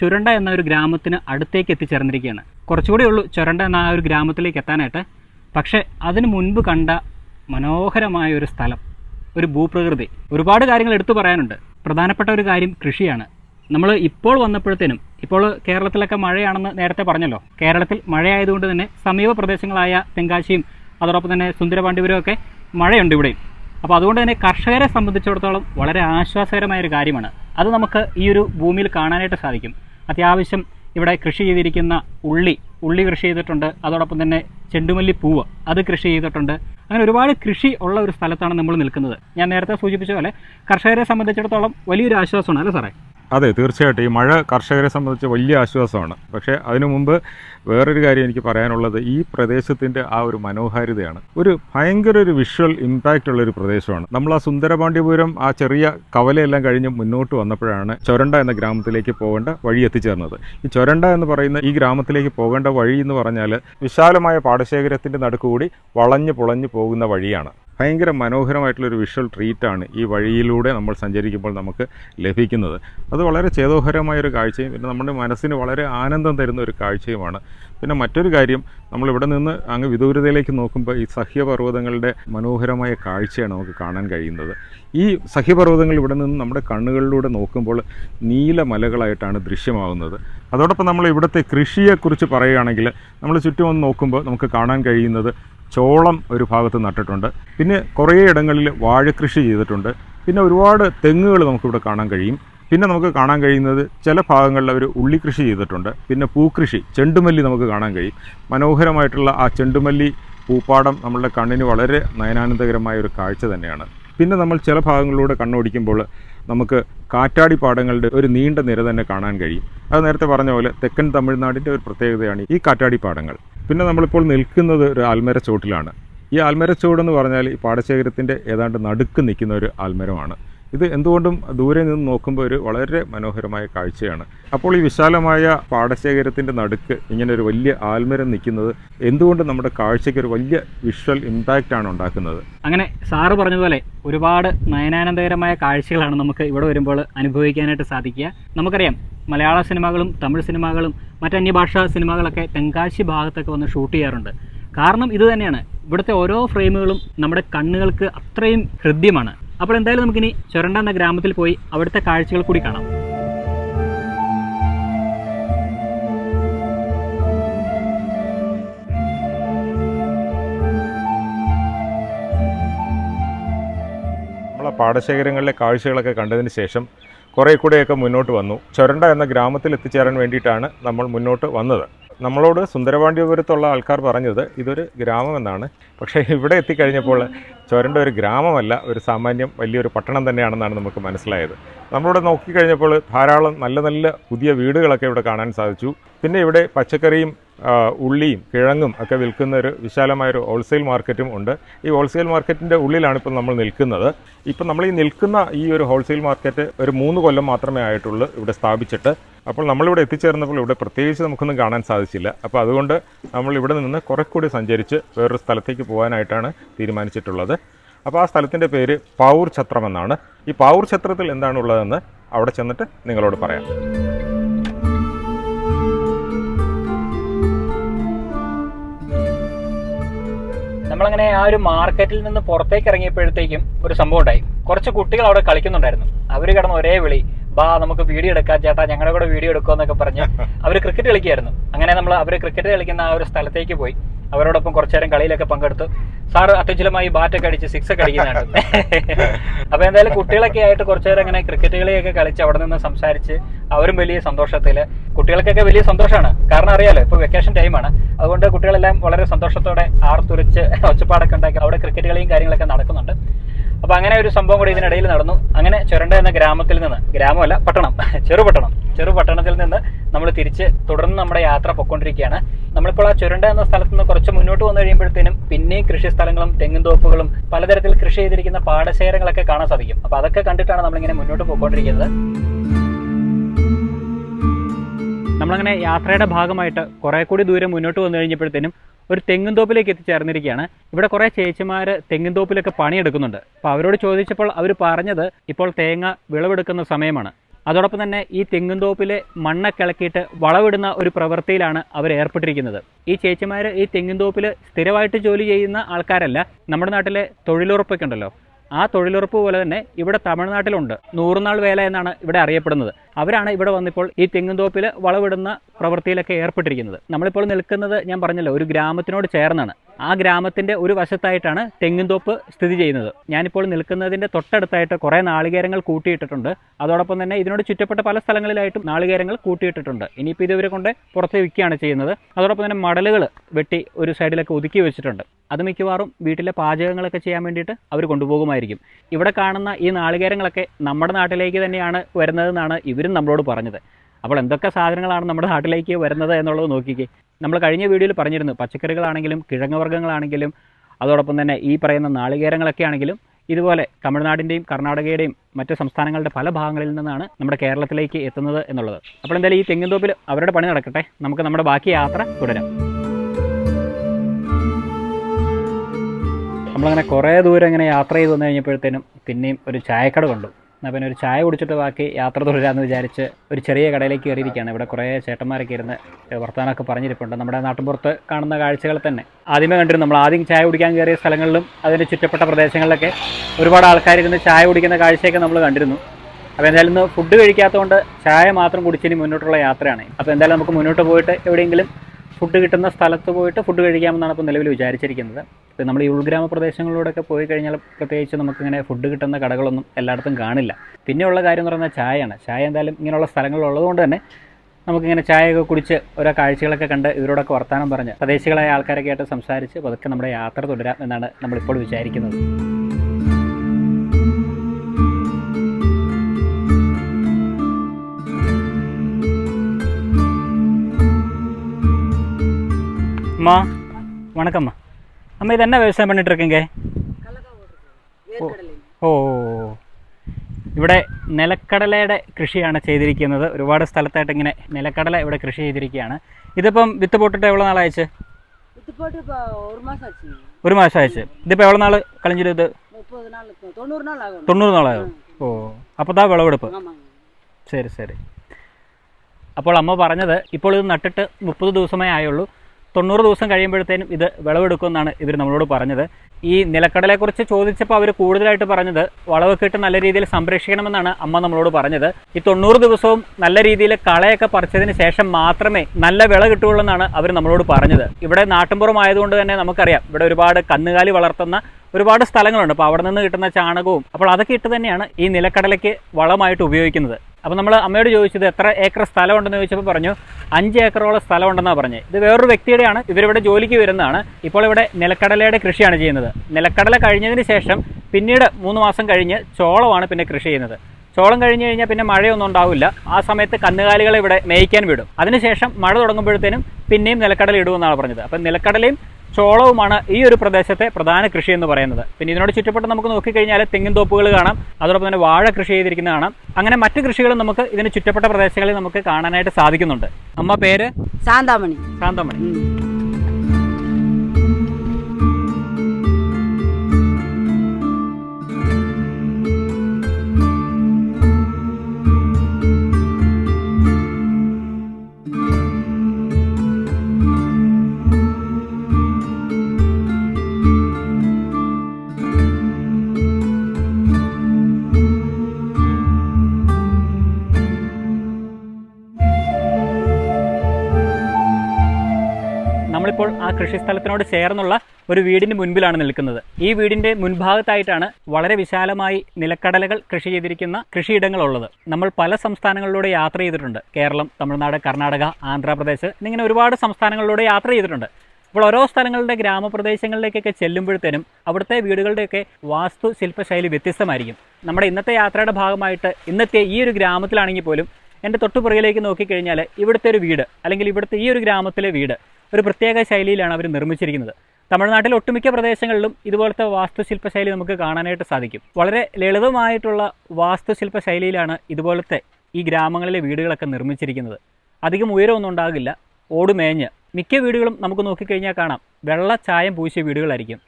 S1: ചുരണ്ട എന്ന ഒരു ഗ്രാമത്തിന് അടുത്തേക്ക് എത്തിച്ചേർന്നിരിക്കുകയാണ്. കുറച്ചുകൂടി ഉള്ളൂ ചുരണ്ട എന്ന ആ ഒരു ഗ്രാമത്തിലേക്ക് എത്താനായിട്ട്. പക്ഷേ അതിനു മുൻപ് കണ്ട മനോഹരമായ ഒരു സ്ഥലം ഒരു ഭൂപ്രകൃതി. ഒരുപാട് കാര്യങ്ങൾ എടുത്തു പറയാനുണ്ട്. പ്രധാനപ്പെട്ട ഒരു കാര്യം കൃഷിയാണ്. നമ്മൾ ഇപ്പോൾ വന്നപ്പോഴത്തേനും ഇപ്പോൾ കേരളത്തിലൊക്കെ മഴയാണെന്ന് നേരത്തെ പറഞ്ഞല്ലോ. കേരളത്തിൽ മഴയായതുകൊണ്ട് തന്നെ സമീപ പ്രദേശങ്ങളായ തെങ്കാശിയും അതോടൊപ്പം തന്നെ ഒക്കെ മഴയുണ്ട് ഇവിടെയും. അപ്പോൾ അതുകൊണ്ട് തന്നെ കർഷകരെ സംബന്ധിച്ചിടത്തോളം വളരെ ആശ്വാസകരമായ ഒരു കാര്യമാണ്. അത് നമുക്ക് ഈ ഒരു ഭൂമിയിൽ കാണാനായിട്ട് സാധിക്കും. അത്യാവശ്യം ഇവിടെ കൃഷി ചെയ്തിരിക്കുന്ന ഉള്ളി ഉള്ളി കൃഷി ചെയ്തിട്ടുണ്ട്. അതോടൊപ്പം തന്നെ ചെണ്ടുമല്ലി പൂവ് അത് കൃഷി ചെയ്തിട്ടുണ്ട്. അങ്ങനെ ഒരുപാട് കൃഷി ഉള്ള ഒരു സ്ഥലത്താണ് നമ്മൾ നിൽക്കുന്നത്. ഞാൻ നേരത്തെ സൂചിപ്പിച്ച പോലെ കർഷകരെ സംബന്ധിച്ചിടത്തോളം വലിയൊരു ആശ്വാസമാണ് അല്ലേ സാറേ?
S2: അതെ തീർച്ചയായിട്ടും. ഈ മഴ കർഷകരെ സംബന്ധിച്ച് വലിയ ആശ്വാസമാണ്. പക്ഷേ അതിനു മുമ്പ് വേറൊരു കാര്യം എനിക്ക് പറയാനുള്ളത്. ഈ പ്രദേശത്തിന്റെ ആ ഒരു മനോഹാരിതയാണ്. ഒരു ഭയങ്കര ഒരു വിഷ്വൽ ഇമ്പാക്റ്റ് ഉള്ള ഒരു പ്രദേശമാണ്. നമ്മൾ ആ സുന്ദരപാണ്ഡ്യപുരം ആ ചെറിയ കവലയെല്ലാം കഴിഞ്ഞ് മുന്നോട്ട് വന്നപ്പോഴാണ് ചൊരണ്ട എന്ന ഗ്രാമത്തിലേക്ക് പോകേണ്ട വഴി എത്തിച്ചേർന്നത്. ഈ ചൊരണ്ട എന്ന് പറയുന്ന ഈ ഗ്രാമത്തിലേക്ക് പോകേണ്ട വഴി എന്ന് പറഞ്ഞാൽ വിശാലമായ പാടശേഖരത്തിന്റെ നടുക്കുകൂടി വളഞ്ഞു പുളഞ്ഞു പോകുന്ന വഴിയാണ്. ഭയങ്കര മനോഹരമായിട്ടുള്ളൊരു വിഷ്വൽ ട്രീറ്റാണ് ഈ വഴിയിലൂടെ നമ്മൾ സഞ്ചരിക്കുമ്പോൾ നമുക്ക് ലഭിക്കുന്നത്. അത് വളരെ ചേതോഹരമായൊരു കാഴ്ചയും പിന്നെ നമ്മുടെ മനസ്സിന് വളരെ ആനന്ദം തരുന്ന ഒരു കാഴ്ചയുമാണ്. പിന്നെ മറ്റൊരു കാര്യം നമ്മളിവിടെ നിന്ന് അങ്ങ് വിദൂരതയിലേക്ക് നോക്കുമ്പോൾ ഈ സഹ്യപർവതങ്ങളുടെ മനോഹരമായ കാഴ്ചയാണ് നമുക്ക് കാണാൻ കഴിയുന്നത്. ഈ സഹ്യപർവതങ്ങൾ ഇവിടെ നിന്ന് നമ്മുടെ കണ്ണുകളിലൂടെ നോക്കുമ്പോൾ നീല മലകളായിട്ടാണ് ദൃശ്യമാകുന്നത്. അതോടൊപ്പം നമ്മൾ ഇവിടുത്തെ കൃഷിയെക്കുറിച്ച് പറയുകയാണെങ്കിൽ നമ്മൾ ചുറ്റും ഒന്ന് നോക്കുമ്പോൾ നമുക്ക് കാണാൻ കഴിയുന്നത് ചോളം ഒരു ഭാഗത്ത് നട്ടിട്ടുണ്ട്. പിന്നെ കുറേ ഇടങ്ങളിൽ വാഴക്കൃഷി ചെയ്തിട്ടുണ്ട്. പിന്നെ ഒരുപാട് തെങ്ങുകൾ നമുക്കിവിടെ കാണാൻ കഴിയും. പിന്നെ നമുക്ക് കാണാൻ കഴിയുന്നത് ചില ഭാഗങ്ങളിൽ അവർ ഉള്ളിക്കൃഷി ചെയ്തിട്ടുണ്ട്. പിന്നെ പൂക്കൃഷി ചെണ്ടുമല്ലി നമുക്ക് കാണാൻ കഴിയും. മനോഹരമായിട്ടുള്ള ആ ചെണ്ടുമല്ലി പൂപ്പാടം നമ്മളുടെ കണ്ണിന് വളരെ നയനാനന്ദകരമായ ഒരു കാഴ്ച തന്നെയാണ്. പിന്നെ നമ്മൾ ചില ഭാഗങ്ങളിലൂടെ കണ്ണോടിക്കുമ്പോൾ നമുക്ക് കാറ്റാടി പാടങ്ങളുടെ ഒരു നീണ്ട നിര തന്നെ കാണാൻ കഴിയും. അത് നേരത്തെ പറഞ്ഞ പോലെ തെക്കൻ തമിഴ്നാടിന്റെ ഒരു പ്രത്യേകതയാണ് ഈ കാറ്റാടി പാടങ്ങൾ. പിന്നെ നമ്മളിപ്പോൾ നിൽക്കുന്നത് ഒരു ആൽമര ചോട്ടിലാണ് ഈ ആൽമര ചുവടെന്ന് പറഞ്ഞാൽ ഈ പാടശേഖരത്തിന്റെ ഏതാണ്ട് നടുക്ക് നിൽക്കുന്ന ഒരു ആൽമരമാണ്. ഇത് എന്തുകൊണ്ടും ദൂരെ നിന്ന് നോക്കുമ്പോൾ ഒരു വളരെ മനോഹരമായ കാഴ്ചയാണ്. അപ്പോൾ ഈ വിശാലമായ പാടശേഖരത്തിന്റെ നടുക്ക് ഇങ്ങനെ ഒരു വലിയ ആൽമരം നിൽക്കുന്നത് എന്തുകൊണ്ടും നമ്മുടെ കാഴ്ചയ്ക്ക് ഒരു വലിയ വിഷ്വൽ ഇമ്പാക്റ്റ് ആണ് ഉണ്ടാക്കുന്നത്?
S1: അങ്ങനെ സാറ് പറഞ്ഞതുപോലെ ഒരുപാട് നയനാനന്ദകരമായ കാഴ്ചകളാണ് നമുക്ക് ഇവിടെ വരുമ്പോൾ അനുഭവിക്കാനായിട്ട് സാധിക്കുക. നമുക്കറിയാം മലയാള സിനിമകളും തമിഴ് സിനിമകളും മറ്റ് അന്യഭാഷാ സിനിമകളൊക്കെ തെങ്കാശി ഭാഗത്തൊക്കെ വന്ന് ഷൂട്ട് ചെയ്യാറുണ്ട്. കാരണം ഇത് തന്നെയാണ്. ഇവിടുത്തെ ഓരോ ഫ്രെയിമുകളും നമ്മുടെ കണ്ണുകൾക്ക് അത്രയും ഹൃദ്യമാണ്. അപ്പോൾ എന്തായാലും നമുക്കിനി ചുരണ്ട എന്ന ഗ്രാമത്തിൽ പോയി അവിടുത്തെ കാഴ്ചകൾ കൂടി കാണാം.
S2: പാടശേഖരങ്ങളിലെ കാഴ്ചകളൊക്കെ കണ്ടതിന് ശേഷം കുറേ കൂടെയൊക്കെ മുന്നോട്ട് വന്നു. ചൊരണ്ട എന്ന ഗ്രാമത്തിൽ എത്തിച്ചേരാൻ വേണ്ടിയിട്ടാണ് നമ്മൾ മുന്നോട്ട് വന്നത്. നമ്മളോട് സുന്ദരപാണ്ഡ്യപുരത്തുള്ള ആൾക്കാർ പറഞ്ഞത് ഇതൊരു ഗ്രാമമെന്നാണ്. പക്ഷേ ഇവിടെ എത്തിക്കഴിഞ്ഞപ്പോൾ ചൊരണ്ട ഒരു ഗ്രാമമല്ല ഒരു സാമാന്യം വലിയൊരു പട്ടണം തന്നെയാണെന്നാണ് നമുക്ക് മനസ്സിലായത്. നമ്മളിവിടെ നോക്കിക്കഴിഞ്ഞപ്പോൾ ധാരാളം നല്ല നല്ല പുതിയ വീടുകളൊക്കെ ഇവിടെ കാണാൻ സാധിച്ചു. പിന്നെ ഇവിടെ പച്ചക്കറിയും ഉള്ളിയും കിഴങ്ങും ഒക്കെ വിൽക്കുന്ന ഒരു വിശാലമായൊരു ഹോൾസെയിൽ മാർക്കറ്റും ഉണ്ട്. ഈ ഹോൾസെയിൽ മാർക്കറ്റിന്റെ ഉള്ളിലാണ് ഇപ്പോൾ നമ്മൾ നിൽക്കുന്നത്. ഇപ്പം നമ്മൾ ഈ നിൽക്കുന്ന ഈ ഒരു ഹോൾസെയിൽ മാർക്കറ്റ് ഒരു മൂന്ന് കൊല്ലം മാത്രമേ ആയിട്ടുള്ളൂ ഇവിടെ സ്ഥാപിച്ചിട്ട്. അപ്പോൾ നമ്മളിവിടെ എത്തിച്ചേർന്നപ്പോൾ ഇവിടെ പ്രത്യേകിച്ച് നമുക്കൊന്നും കാണാൻ സാധിച്ചില്ല. അപ്പോൾ അതുകൊണ്ട് നമ്മൾ ഇവിടെ നിന്ന് കുറെ കൂടി സഞ്ചരിച്ച് വേറൊരു സ്ഥലത്തേക്ക് പോകാനായിട്ടാണ് തീരുമാനിച്ചിട്ടുള്ളത്. അപ്പോൾ ആ സ്ഥലത്തിന്റെ പേര് പാവൂർ ഛത്രം എന്നാണ്. ഈ പാവൂർ ഛത്രത്തിൽ എന്താണുള്ളതെന്ന് അവിടെ ചെന്നിട്ട് നിങ്ങളോട് പറയാം.
S1: നമ്മളങ്ങനെ ആ ഒരു മാർക്കറ്റിൽ നിന്ന് പുറത്തേക്ക് ഇറങ്ങിയപ്പോഴത്തേക്കും ഒരു സംഭവം ഉണ്ടായി. കുറച്ച് കുട്ടികൾ അവിടെ കളിക്കുന്നുണ്ടായിരുന്നു. അവർ കിടന്ന് ഒരേ വിളി ബാ നമുക്ക് വീഡിയോ എടുക്കാം ചേട്ടാ ഞങ്ങളുടെ കൂടെ വീഡിയോ എടുക്കുമെന്നൊക്കെ പറഞ്ഞ് അവർ ക്രിക്കറ്റ് കളിക്കുകയായിരുന്നു അങ്ങനെ നമ്മൾ അവർ ക്രിക്കറ്റ് കളിക്കുന്ന ആ ഒരു സ്ഥലത്തേക്ക് പോയി. അവരോടൊപ്പം കുറച്ചു നേരം കളിയിലൊക്കെ പങ്കെടുത്തു. സാറ് അത്യുചലമായി ബാറ്റൊക്കെ അടിച്ച് സിക്സ് ഒക്കെ അടിക്കുന്നുണ്ട്. അപ്പൊ എന്തായാലും കുട്ടികളൊക്കെ ആയിട്ട് കുറച്ചു നേരം അങ്ങനെ ക്രിക്കറ്റ് കളിയൊക്കെ കളിച്ച് അവിടെ നിന്ന് സംസാരിച്ച് അവരും വലിയ സന്തോഷത്തിൽ കുട്ടികൾക്കൊക്കെ വലിയ സന്തോഷമാണ് കാരണം അറിയാലോ ഇപ്പൊ വെക്കേഷൻ ടൈമാണ് അതുകൊണ്ട് കുട്ടികളെല്ലാം വളരെ സന്തോഷത്തോടെ ആർത്തുരച്ച് ഒച്ചപ്പാടൊക്കെ ഉണ്ടാക്കി അവിടെ ക്രിക്കറ്റ് കളിയും കാര്യങ്ങളൊക്കെ നടക്കുന്നുണ്ട്. അപ്പൊ അങ്ങനെ ഒരു സംഭവം കൂടി ഇതിനിടയിൽ നടന്നു. അങ്ങനെ ചുരണ്ട എന്ന ഗ്രാമത്തിൽ നിന്ന് ഗ്രാമമല്ല പട്ടണം ചെറുപട്ടണം ചെറുപട്ടണത്തിൽ നിന്ന് നമ്മൾ തിരിച്ച് തുടർന്ന് നമ്മുടെ യാത്ര പൊയ്ക്കൊണ്ടിരിക്കുകയാണ്. നമ്മളിപ്പോൾ ആ ചുരണ്ട എന്ന സ്ഥലത്ത് നിന്ന് കുറച്ച് മുന്നോട്ട് വന്നു കഴിയുമ്പോഴത്തേനും പിന്നെയും കൃഷി സ്ഥലങ്ങളും തെങ്ങും തോപ്പുകളും പലതരത്തിൽ കൃഷി ചെയ്തിരിക്കുന്ന പാടശേഖരങ്ങളൊക്കെ കാണാൻ സാധിക്കും. അപ്പൊ അതൊക്കെ കണ്ടിട്ടാണ് നമ്മളിങ്ങനെ മുന്നോട്ട് പോയിക്കൊണ്ടിരിക്കുന്നത്. നമ്മളങ്ങനെ യാത്രയുടെ ഭാഗമായിട്ട് കുറെ കൂടി ദൂരം മുന്നോട്ട് വന്നു കഴിഞ്ഞപ്പോഴത്തേനും ഒരു തെങ്ങും തോപ്പിലേക്ക് എത്തിച്ചേർന്നിരിക്കുകയാണ്. ഇവിടെ കുറേ ചേച്ചിമാർ തെങ്ങും തോപ്പിലൊക്കെ പണിയെടുക്കുന്നുണ്ട്. അപ്പോൾ അവരോട് ചോദിച്ചപ്പോൾ അവർ പറഞ്ഞത് ഇപ്പോൾ തേങ്ങ വിളവെടുക്കുന്ന സമയമാണ്. അതോടൊപ്പം തന്നെ ഈ തെങ്ങും തോപ്പിലെ മണ്ണൊക്കെ ഇളക്കിയിട്ട് വളവിടുന്ന ഒരു പ്രവൃത്തിയിലാണ് അവർ ഏർപ്പെട്ടിരിക്കുന്നത്. ഈ ചേച്ചിമാർ ഈ തെങ്ങും തോപ്പിൽ സ്ഥിരമായിട്ട് ജോലി ചെയ്യുന്ന ആൾക്കാരല്ല നമ്മുടെ നാട്ടിലെ തൊഴിലുറപ്പൊക്കെ ഉണ്ടല്ലോ. ആ തൊഴിലുറപ്പ് പോലെ തന്നെ ഇവിടെ തമിഴ്നാട്ടിലുണ്ട്. നൂറുനാൾ വേല എന്നാണ് ഇവിടെ അറിയപ്പെടുന്നത്. അവരാണ് ഇവിടെ വന്നിപ്പോൾ ഈ തെങ്ങുംതോപ്പിൽ വളവിടുന്ന പ്രവൃത്തിയിലൊക്കെ ഏർപ്പെട്ടിരിക്കുന്നത്. നമ്മളിപ്പോൾ നിൽക്കുന്നത് ഞാൻ പറഞ്ഞല്ലോ ഒരു ഗ്രാമത്തിനോട് ചേർന്നാണ്. ആ ഗ്രാമത്തിന്റെ ഒരു വശത്തായിട്ടാണ് തെങ്ങുംതോപ്പ് സ്ഥിതി ചെയ്യുന്നത്. ഞാനിപ്പോൾ നിൽക്കുന്നതിന്റെ തൊട്ടടുത്തായിട്ട് കുറേ നാളികേരങ്ങൾ കൂട്ടിയിട്ടിട്ടുണ്ട്. അതോടൊപ്പം തന്നെ ഇതിനോട് ചുറ്റപ്പെട്ട പല സ്ഥലങ്ങളിലായിട്ടും നാളികേരങ്ങൾ കൂട്ടിയിട്ടിട്ടുണ്ട്. ഇനിയിപ്പോൾ ഇതുവരെ കൊണ്ട് പുറത്ത് വിൽക്കുകയാണ് ചെയ്യുന്നത്. അതോടൊപ്പം തന്നെ മടലുകൾ വെട്ടി ഒരു സൈഡിലൊക്കെ ഒതുക്കി വെച്ചിട്ടുണ്ട്. അത് മിക്കവാറും വീട്ടിലെ പാചകങ്ങളൊക്കെ ചെയ്യാൻ വേണ്ടിയിട്ട് അവർ കൊണ്ടുപോകുമായിരിക്കും. ഇവിടെ കാണുന്ന ഈ നാളികേരങ്ങളൊക്കെ നമ്മുടെ നാട്ടിലേക്ക് തന്നെയാണ് വരുന്നതെന്നാണ് ഇവരും നമ്മളോട് പറഞ്ഞത്. അപ്പോൾ എന്തൊക്കെ സാധനങ്ങളാണ് നമ്മുടെ നാട്ടിലേക്ക് വരുന്നത് എന്നുള്ളത് നോക്കിക്കേ. നമ്മൾ കഴിഞ്ഞ വീഡിയോയിൽ പറഞ്ഞിരുന്നു പച്ചക്കറികളാണെങ്കിലും കിഴങ്ങ് വർഗങ്ങളാണെങ്കിലും അതോടൊപ്പം തന്നെ ഈ പറയുന്ന നാളികേരങ്ങളൊക്കെ ആണെങ്കിലും ഇതുപോലെ തമിഴ്നാടിന്റെയും കർണാടകയുടെയും മറ്റ് സംസ്ഥാനങ്ങളുടെ പല ഭാഗങ്ങളിൽ നിന്നാണ് നമ്മുടെ കേരളത്തിലേക്ക് എത്തുന്നത് എന്നുള്ളത്. അപ്പോൾ എന്തായാലും ഈ തെങ്ങിൻതോപ്പിൽ അവരുടെ പണി നടക്കട്ടെ. നമുക്ക് നമ്മുടെ ബാക്കി യാത്ര തുടരാം. നമ്മളങ്ങനെ കുറേ ദൂരം ഇങ്ങനെ യാത്ര ചെയ്ത് വന്നു കഴിഞ്ഞപ്പോഴത്തേനും പിന്നെയും ഒരു ചായക്കട കണ്ടു. എന്നാൽ പിന്നെ ഒരു ചായ കുടിച്ചിട്ട് ബാക്കി യാത്ര തുടരാമെന്ന് വിചാരിച്ച് ഒരു ചെറിയ കടയിലേക്ക് കയറിയിരിക്കുകയാണ്. ഇവിടെ കുറേ ചേട്ടന്മാരൊക്കെ ഇരുന്ന് വർത്തമാനമൊക്കെ പറഞ്ഞിരിപ്പുണ്ട്. നമ്മുടെ നാട്ടിൻപുറത്ത് കാണുന്ന കാഴ്ചകൾ തന്നെ. ആദ്യമേ കണ്ടിരുന്നു നമ്മൾ ആദ്യം ചായ കുടിക്കാൻ കയറിയ സ്ഥലങ്ങളിലും അതിന്റെ ചുറ്റപ്പെട്ട പ്രദേശങ്ങളിലൊക്കെ ഒരുപാട് ആൾക്കാർ ആൾക്കാരിരുന്ന് ചായ കുടിക്കുന്ന കാഴ്ചയൊക്കെ നമ്മൾ കണ്ടിരുന്നു. അപ്പോൾ എന്തായാലും ഇന്ന് ഫുഡ് കഴിക്കാത്തതുകൊണ്ട് ചായ മാത്രം കുടിച്ചിനി മുന്നോട്ടുള്ള യാത്രയാണ്. അപ്പോൾ എന്തായാലും നമുക്ക് മുന്നോട്ട് പോയിട്ട് എവിടെയെങ്കിലും ഫുഡ് കിട്ടുന്ന സ്ഥലത്ത് പോയിട്ട് ഫുഡ് കഴിക്കാമെന്നാണ് ഇപ്പോൾ നിലവിൽ വിചാരിച്ചിരിക്കുന്നത്. ഇപ്പം നമ്മൾ ഈ ഉൾഗ്രാമ പ്രദേശങ്ങളിലൂടെയൊക്കെ പോയി കഴിഞ്ഞാൽ പ്രത്യേകിച്ച് നമുക്കിങ്ങനെ ഫുഡ് കിട്ടുന്ന കടകളൊന്നും എല്ലായിടത്തും കാണില്ല. പിന്നെയുള്ള കാര്യം എന്ന് പറഞ്ഞാൽ ചായയാണ്. ചായ എന്തായാലും ഇങ്ങനെയുള്ള സ്ഥലങ്ങളിലുള്ളതുകൊണ്ട് തന്നെ നമുക്കിങ്ങനെ ചായയൊക്കെ കുടിച്ച് ഓരോ കാഴ്ചകളൊക്കെ കണ്ട് ഇവരോടൊക്കെ വർത്തമാനം പറഞ്ഞ് പ്രദേശികളായ ആൾക്കാരൊക്കെ ആയിട്ട് സംസാരിച്ച് അതൊക്കെ നമ്മുടെ യാത്ര തുടരാം എന്നാണ് നമ്മളിപ്പോൾ വിചാരിക്കുന്നത്. അമ്മ വണക്കമ്മ. அம்மா இது என்ன விவசாயம் பண்ணிட்டு இருக்கீங்க ഓ ഇവിടെ നിലക്കടലയുടെ കൃഷിയാണ് ചെയ്തിരിക്കുന്നത്. ഒരുപാട് സ്ഥലത്തായിട്ട് ഇങ്ങനെ നിലക്കടല ഇവിടെ കൃഷി ചെയ്തിരിക്കുകയാണ്. ഇതിപ്പം വിത്ത് പൊട്ടിട്ട്
S4: എവിടെ നാളയച്ച്
S1: ഒരു മാസം അയച്ച് ഇതിപ്പോൾ എവിടെ നാൾ
S4: കളിഞ്ഞിരുത്
S1: തൊണ്ണൂറ് നാളാകും. ഓ അപ്പോൾ താ വിളവെടുപ്പ്. ശരി ശരി. അപ്പോൾ അമ്മ പറഞ്ഞത് ഇപ്പോൾ ഇത് നട്ടിട്ട് മുപ്പത് ദിവസമേ ആയുള്ളൂ. തൊണ്ണൂറ് ദിവസം കഴിയുമ്പോഴത്തേനും ഇത് വിളവെടുക്കുമെന്നാണ് ഇവർ നമ്മളോട് പറഞ്ഞത്. ഈ നിലക്കടലയെക്കുറിച്ച് ചോദിച്ചപ്പോൾ അവർ കൂടുതലായിട്ട് പറഞ്ഞത് വളവൊക്കെ ഇട്ട് നല്ല രീതിയിൽ സംരക്ഷിക്കണമെന്നാണ് അമ്മ നമ്മളോട് പറഞ്ഞത്. ഈ തൊണ്ണൂറ് ദിവസവും നല്ല രീതിയിൽ കളയൊക്കെ പറിച്ചതിന് ശേഷം മാത്രമേ നല്ല വിള കിട്ടുകയുള്ളൂ എന്നാണ് അവർ നമ്മളോട് പറഞ്ഞത്. ഇവിടെ നാട്ടിൻപുറം ആയതുകൊണ്ട് തന്നെ നമുക്കറിയാം. ഇവിടെ ഒരുപാട് കന്നുകാലി വളർത്തുന്ന ഒരുപാട് സ്ഥലങ്ങളുണ്ട്. അപ്പോൾ അവിടെ നിന്ന് കിട്ടുന്ന ചാണകവും അപ്പോൾ അതൊക്കെ ഇട്ട് തന്നെയാണ് ഈ നിലക്കടലയ്ക്ക് വളമായിട്ട് ഉപയോഗിക്കുന്നത്. അപ്പോൾ നമ്മൾ അമ്മയോട് ചോദിച്ചത് എത്ര ഏക്കർ സ്ഥലമുണ്ടെന്ന് ചോദിച്ചപ്പോൾ പറഞ്ഞു അഞ്ച് ഏക്കറോളം സ്ഥലമുണ്ടെന്നാണ് പറഞ്ഞത് ഇത് വേറൊരു വ്യക്തിയുടെയാണ് ഇവരിവിടെ ജോലിക്ക് വരുന്നതാണ്. ഇപ്പോൾ ഇവിടെ നിലക്കടലയുടെ കൃഷിയാണ് ചെയ്യുന്നത്. നിലക്കടല കഴിഞ്ഞതിന് ശേഷം പിന്നീട് മൂന്ന് മാസം കഴിഞ്ഞ് ചോളമാണ് പിന്നെ കൃഷി ചെയ്യുന്നത്. ചോളം കഴിഞ്ഞു കഴിഞ്ഞാൽ പിന്നെ മഴയൊന്നും ഉണ്ടാവില്ല. ആ സമയത്ത് കന്നുകാലികളെ ഇവിടെ മേയ്ക്കാൻ വിടും. അതിനുശേഷം മഴ തുടങ്ങുമ്പോഴത്തേനും പിന്നെയും നിലക്കടല ഇടുമെന്നാണ് പറഞ്ഞത്. അപ്പം നിലക്കടലയും ചോളവുമാണ് ഈ ഒരു പ്രദേശത്തെ പ്രധാന കൃഷി എന്ന് പറയുന്നത്. പിന്നെ ഇതിനോട് ചുറ്റപ്പെട്ട് നമുക്ക് നോക്കിക്കഴിഞ്ഞാൽ തെങ്ങിൻ തോപ്പുകൾ കാണാം. അതോടൊപ്പം തന്നെ വാഴ കൃഷി ചെയ്തിരിക്കുന്ന കാണാം. അങ്ങനെ മറ്റ് കൃഷികളും നമുക്ക് ഇതിന് ചുറ്റപ്പെട്ട പ്രദേശങ്ങളിൽ നമുക്ക് കാണാനായിട്ട് സാധിക്കുന്നുണ്ട്. അമ്മ പേര്? ശാന്താമണി. ശാന്താമണി. കൃഷിസ്ഥലത്തിനോട് ചേർന്നുള്ള ഒരു വീടിന് മുൻപിലാണ് നിൽക്കുന്നത്. ഈ വീടിന്റെ മുൻഭാഗത്തായിട്ടാണ് വളരെ വിശാലമായി നിലക്കടലകൾ കൃഷി ചെയ്തിരിക്കുന്ന കൃഷിയിടങ്ങളുള്ളത്. നമ്മൾ പല സംസ്ഥാനങ്ങളിലൂടെ യാത്ര ചെയ്തിട്ടുണ്ട്. കേരളം തമിഴ്നാട് കർണാടക ആന്ധ്രാപ്രദേശ് എന്നിങ്ങനെ ഒരുപാട് സംസ്ഥാനങ്ങളിലൂടെ യാത്ര ചെയ്തിട്ടുണ്ട്. അപ്പോൾ ഓരോ സ്ഥലങ്ങളുടെ ഗ്രാമപ്രദേശങ്ങളിലേക്കൊക്കെ ചെല്ലുമ്പോഴത്തേനും അവിടുത്തെ വീടുകളുടെയൊക്കെ വാസ്തു ശില്പശൈലി വ്യത്യസ്തമായിരിക്കും. നമ്മുടെ ഇന്നത്തെ യാത്രയുടെ ഭാഗമായിട്ട് ഇന്നത്തെ ഈ ഒരു ഗ്രാമത്തിലാണെങ്കിൽ പോലും എന്റെ തൊട്ടുപുറകിലേക്ക് നോക്കിക്കഴിഞ്ഞാൽ ഇവിടുത്തെ ഒരു വീട് അല്ലെങ്കിൽ ഇവിടുത്തെ ഈ ഒരു ഗ്രാമത്തിലെ വീട് ഒരു പ്രത്യേക ശൈലിയിലാണ് അവർ നിർമ്മിച്ചിരിക്കുന്നത്. തമിഴ്നാട്ടിലെ ഒട്ടുമിക്ക പ്രദേശങ്ങളിലും ഇതുപോലത്തെ വാസ്തുശില്പ ശൈലി നമുക്ക് കാണാനായിട്ട് സാധിക്കും. വളരെ ലളിതമായിട്ടുള്ള വാസ്തുശില്പ ശൈലിയിലാണ് ഇതുപോലത്തെ ഈ ഗ്രാമങ്ങളിലെ വീടുകളൊക്കെ നിർമ്മിച്ചിരിക്കുന്നത്. അധികം ഉയരമൊന്നും ഉണ്ടാകില്ല. ഓടുമേഞ്ഞ്. മിക്ക വീടുകളും നമുക്ക് നോക്കിക്കഴിഞ്ഞാൽ കാണാം. വെള്ള ചായം പൂശിയ വീടുകളായിരിക്കും.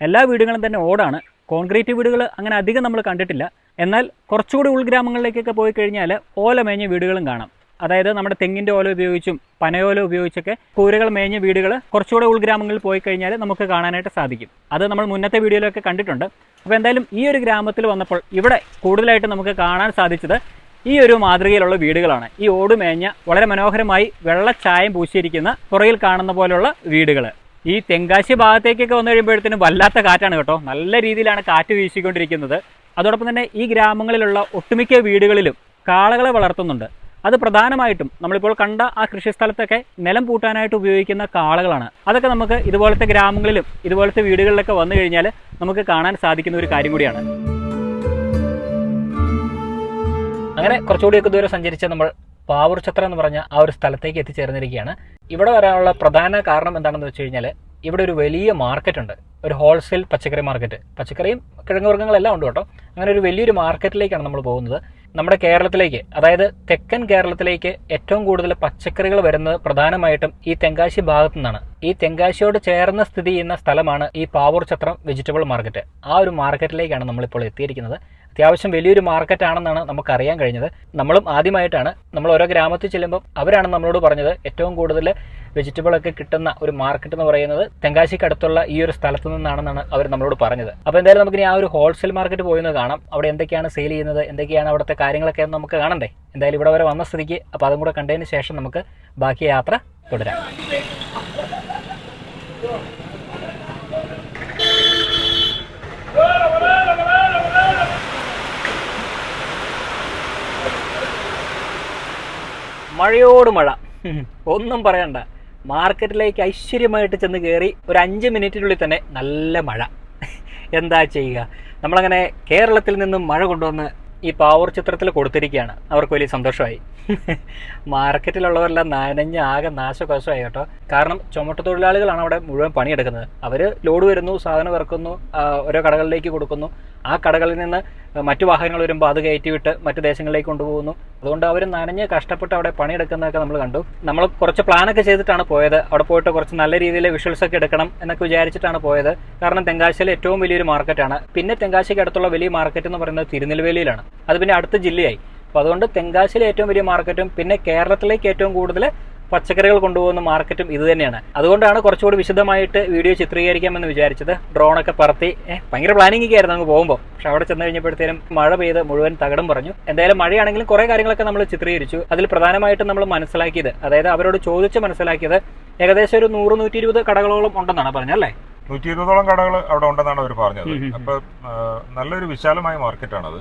S1: എല്ലാ വീടുകളും തന്നെ ഓടാണ്. കോൺക്രീറ്റ് വീടുകൾ അങ്ങനെ അധികം നമ്മൾ കണ്ടിട്ടില്ല. എന്നാൽ കുറച്ചുകൂടി ഉൾഗ്രാമങ്ങളിലേക്കൊക്കെ പോയി കഴിഞ്ഞാൽ ഓലമേഞ്ഞ വീടുകളും കാണാം. അതായത് നമ്മുടെ തെങ്ങിന്റെ ഓല ഉപയോഗിച്ചും പനയോല ഉപയോഗിച്ചൊക്കെ കൂരകൾ മേഞ്ഞ വീടുകൾ കുറച്ചുകൂടെ ഉൾഗ്രാമങ്ങളിൽ പോയി കഴിഞ്ഞാൽ നമുക്ക് കാണാനായിട്ട് സാധിക്കും. അത് നമ്മൾ മുന്നത്തെ വീഡിയോയിലൊക്കെ കണ്ടിട്ടുണ്ട്. അപ്പോൾ എന്തായാലും ഈ ഒരു ഗ്രാമത്തിൽ വന്നപ്പോൾ ഇവിടെ കൂടുതലായിട്ട് നമുക്ക് കാണാൻ സാധിച്ചത് ഈ ഒരു മാതൃകയിലുള്ള വീടുകളാണ്. ഈ ഓട് മേഞ്ഞ വളരെ മനോഹരമായി വെള്ളച്ചായം പൂശിയിരിക്കുന്ന പുറകിൽ കാണുന്ന പോലെയുള്ള വീടുകൾ ഈ തെങ്കാശി ഭാഗത്തേക്കൊക്കെ വന്നു കഴിയുമ്പോഴത്തേനും വല്ലാത്ത കാറ്റാണ് കേട്ടോ. നല്ല രീതിയിലാണ് കാറ്റ് വീശിക്കൊണ്ടിരിക്കുന്നത്. അതോടൊപ്പം തന്നെ ഈ ഗ്രാമങ്ങളിലുള്ള ഒട്ടുമിക്ക വീടുകളിലും കാളകളെ വളർത്തുന്നുണ്ട്. അത് പ്രധാനമായിട്ടും നമ്മളിപ്പോൾ കണ്ട ആ കൃഷിസ്ഥലത്തൊക്കെ നിലം പൂട്ടാനായിട്ട് ഉപയോഗിക്കുന്ന കാളകളാണ്. അതൊക്കെ നമുക്ക് ഇതുപോലത്തെ ഗ്രാമങ്ങളിലും ഇതുപോലത്തെ വീടുകളിലൊക്കെ വന്നു കഴിഞ്ഞാൽ നമുക്ക് കാണാൻ സാധിക്കുന്ന ഒരു കാര്യം കൂടിയാണ്. അങ്ങനെ കുറച്ചുകൂടിയൊക്കെ ദൂരം സഞ്ചരിച്ച് നമ്മൾ പാവൂർ ചത്ര എന്ന് പറഞ്ഞ ആ ഒരു സ്ഥലത്തേക്ക് എത്തിച്ചേർന്നിരിക്കുകയാണ്. ഇവിടെ വരാനുള്ള പ്രധാന കാരണം എന്താണെന്ന് വെച്ച് കഴിഞ്ഞാൽ ഇവിടെ ഒരു വലിയ മാർക്കറ്റ് ഉണ്ട്. ഒരു ഹോൾസെയിൽ പച്ചക്കറി മാർക്കറ്റ് പച്ചക്കറിയും കിഴങ്ങുവർഗങ്ങളെല്ലാം ഉണ്ട് കേട്ടോ. അങ്ങനെ ഒരു വലിയൊരു മാർക്കറ്റിലേക്കാണ് നമ്മൾ പോകുന്നത്. നമ്മുടെ കേരളത്തിലേക്ക് അതായത് തെക്കൻ കേരളത്തിലേക്ക് ഏറ്റവും കൂടുതൽ പച്ചക്കറികൾ വരുന്നത് പ്രധാനമായിട്ടും ഈ തെങ്കാശി ഭാഗത്തു നിന്നാണ് ഈ തെങ്കാശിയോട് ചേർന്ന് സ്ഥിതി ചെയ്യുന്ന സ്ഥലമാണ് ഈ പാവൂർ ചത്രം വെജിറ്റബിൾ മാർക്കറ്റ് ആ ഒരു മാർക്കറ്റിലേക്കാണ് നമ്മളിപ്പോൾ എത്തിയിരിക്കുന്നത്. അത്യാവശ്യം വലിയൊരു മാർക്കറ്റ് ആണെന്നാണ് നമുക്ക് അറിയാൻ കഴിഞ്ഞത്. നമ്മളും ആദ്യമായിട്ടാണ്. നമ്മൾ ഓരോ ഗ്രാമത്തിൽ ചെല്ലുമ്പോൾ അവരാണ് നമ്മളോട് പറഞ്ഞത് ഏറ്റവും കൂടുതൽ വെജിറ്റബിൾ ഒക്കെ കിട്ടുന്ന ഒരു മാർക്കറ്റ് എന്ന് പറയുന്നത് തെങ്കാശിക്ക് അടുത്തുള്ള ഈ ഒരു സ്ഥലത്ത് നിന്നാണെന്നാണ് അവർ നമ്മളോട് പറഞ്ഞത്. അപ്പോൾ എന്തായാലും നമുക്കിനി ആ ഒരു ഹോൾസെയിൽ മാർക്കറ്റ് പോയി കാണാം. അവിടെ എന്തൊക്കെയാണ് സെയിൽ ചെയ്യുന്നത്? എന്തൊക്കെയാണ് അവിടുത്തെ കാര്യങ്ങളൊക്കെ നമുക്ക് കാണണ്ടേ? എന്തായാലും ഇവിടെ വരെ വന്ന സ്ഥിതിക്ക് അപ്പോൾ അതും കൂടെ കണ്ടതിന് ശേഷം നമുക്ക് ബാക്കി യാത്ര തുടരാം. മഴയോട് മഴ. ഒന്നും പറയണ്ട. മാർക്കറ്റിലേക്ക് ഐശ്വര്യമായിട്ട് ചെന്ന് കയറി ഒരു അഞ്ച് മിനിറ്റിനുള്ളിൽ തന്നെ നല്ല മഴ. എന്താ ചെയ്യുക? നമ്മളങ്ങനെ കേരളത്തിൽ നിന്നും മഴ കൊണ്ടുവന്ന് ഈ പാവൂർ ചിത്രത്തിൽ കൊടുത്തിരിക്കുകയാണ്. അവർക്ക് വലിയ സന്തോഷമായി. മാർക്കറ്റിലുള്ളവരെല്ലാം നനഞ്ഞ് ആകെ നാശകോശമായി കേട്ടോ. കാരണം ചുമട്ട് തൊഴിലാളികളാണ് അവിടെ മുഴുവൻ പണിയെടുക്കുന്നത്. അവർ ലോഡ് വരുന്നു സാധനം ഇറക്കുന്നു ഓരോ കടകളിലേക്ക് കൊടുക്കുന്നു. ആ കടകളിൽ നിന്ന് മറ്റു വാഹനങ്ങൾ വരുമ്പോൾ അത് കയറ്റി വിട്ട് മറ്റു ദേശങ്ങളിലേക്ക് കൊണ്ടുപോകുന്നു. അതുകൊണ്ട് അവർ നനഞ്ഞ് കഷ്ടപ്പെട്ട് അവിടെ പണിയെടുക്കുന്നതൊക്കെ നമ്മൾ കണ്ടു. നമ്മൾ കുറച്ച് പ്ലാനൊക്കെ ചെയ്തിട്ടാണ് പോയത്. അവിടെ പോയിട്ട് കുറച്ച് നല്ല രീതിയിൽ വിഷ്വൽസ് ഒക്കെ എടുക്കണം എന്നൊക്കെ വിചാരിച്ചിട്ടാണ് പോയത്. കാരണം തെങ്കാശിയിലെ ഏറ്റവും വലിയൊരു മാർക്കറ്റാണ്. പിന്നെ തെങ്കാശിക്ക് അടുത്തുള്ള വലിയ മാർക്കറ്റ് എന്ന് പറയുന്നത് തിരുനെൽവേലിയിലാണ്. അത് പിന്നെ അടുത്ത ജില്ലയായി. അപ്പോൾ അതുകൊണ്ട് തെങ്കാശിയിലെ ഏറ്റവും വലിയ മാർക്കറ്റും പിന്നെ കേരളത്തിലേക്ക് ഏറ്റവും കൂടുതൽ പച്ചക്കറികൾ കൊണ്ടുപോകുന്ന മാർക്കറ്റും ഇത് തന്നെയാണ്. അതുകൊണ്ടാണ് കുറച്ചുകൂടി വിശദമായിട്ട് വീഡിയോ ചിത്രീകരിക്കാമെന്ന് വിചാരിച്ചത്. ഡ്രോണൊക്കെ പറത്തി. ഭയങ്കര പ്ലാനിംഗ് ഒക്കെ ആയിരുന്നു അങ്ങ് പോകുമ്പോൾ പക്ഷെ അവിടെ ചെന്ന് കഴിഞ്ഞപ്പോഴത്തേനും മഴ പെയ്ത് മുഴുവൻ തകടം പറഞ്ഞു. എന്തായാലും മഴയാണെങ്കിലും കുറേ കാര്യങ്ങളൊക്കെ നമ്മൾ ചിത്രീകരിച്ചു. അതിൽ പ്രധാനമായിട്ടും നമ്മൾ മനസ്സിലാക്കിയത് അതായത് അവരോട് ചോദിച്ച് മനസ്സിലാക്കിയത് ഏകദേശം ഒരു നൂറ് നൂറ്റി ഇരുപത് കടകളോളം ഉണ്ടെന്നാണ് പറഞ്ഞല്ലേ
S2: നൂറ്റി ഇരുപതോളം കടകൾ അവിടെ ഉണ്ടെന്നാണ് അവർ പറഞ്ഞത്. അപ്പൊ നല്ലൊരു വിശാലമായ മാർക്കറ്റാണത്.